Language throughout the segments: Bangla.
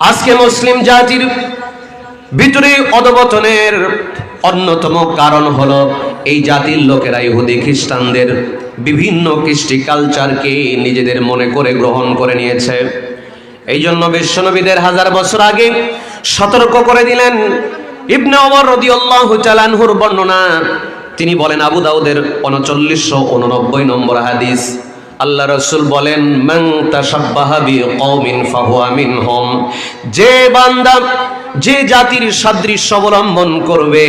আজকে মুসলিম জাতির ভিতরে অধবতনের অন্যতম কারণ হলো এই জাতির লোকেরা ইহুদি খ্রিস্টানদের বিভিন্ন কৃষ্টি কালচারকে নিজেদের মনে করে গ্রহণ করে নিয়েছে। এই জন্য বিশ্বনবীদের হাজার বছর আগে সতর্ক করে দিলেন ইবনে ওমর রাদিয়াল্লাহু চালানহুর বর্ণনা। তিনি বলেন, আবু দাউদের উনচল্লিশশো উননব্বই নম্বর হাদিস আল্লাহ রসুল বলেন যে বান্দা, যে জাতির সাদৃশ্য অবলম্বন করবে,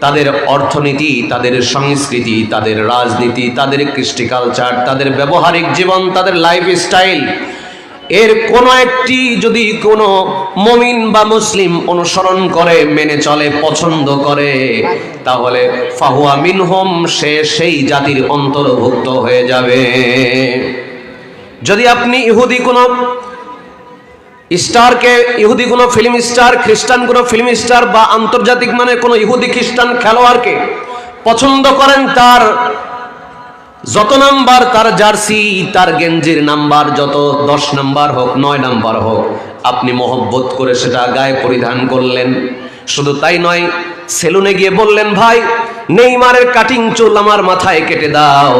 তাদের অর্থনীতি, তাদের সংস্কৃতি, তাদের রাজনীতি, তাদের কৃষ্টি কালচার তাদের ব্যবহারিক জীবন, তাদের লাইফ স্টাইল এর কোনো একটি যদি কোনো মমিন বা মুসলিম অনুসরণ করে, মেনে চলে, পছন্দ করে, তাহলে ফাহুয়া মিনহুম, সে সেই জাতির অন্তর্ভুক্ত হয়ে যাবে। যদি আপনি ইহুদি কোনো স্টারকে, ইহুদি কোনো ফিল্ম স্টার, খ্রিস্টান কোনো ফিল্ম স্টার বা আন্তর্জাতিক মানে কোনো ইহুদি খ্রিস্টান খেলোয়াড়কে পছন্দ করেন, তার যত নাম্বার তার জার্সি, তার গেঞ্জির নাম্বার যত দশ নাম্বার হোক, নয় নাম্বার হোক, আপনি মহব্বত করে সেটা গায়ে পরিধান করলেন। শুধু তাই নয়, সেলুনে গিয়ে বললেন, ভাই, নেইমারের কাটিং চুল আমার মাথায় কেটে দাও।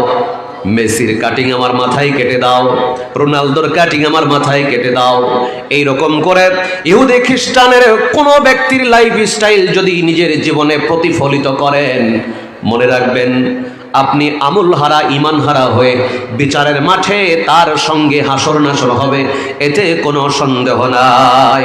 মেসির কাটিং আমার মাথায় কেটে দাও। রোনালদোর কাটিং আমার মাথায় কেটে দাও। এই রকম করে ইহুদি খ্রিস্টানের কোনো ব্যক্তির লাইফ স্টাইল যদি নিজের জীবনে প্রতিফলিত করেন, মনে রাখবেন আপনি আমুল হারা ইমান হারা হয়ে বিচারের মাঠে তার সঙ্গে হাসর নাসর হবে, এতে কোনো সন্দেহ নাই।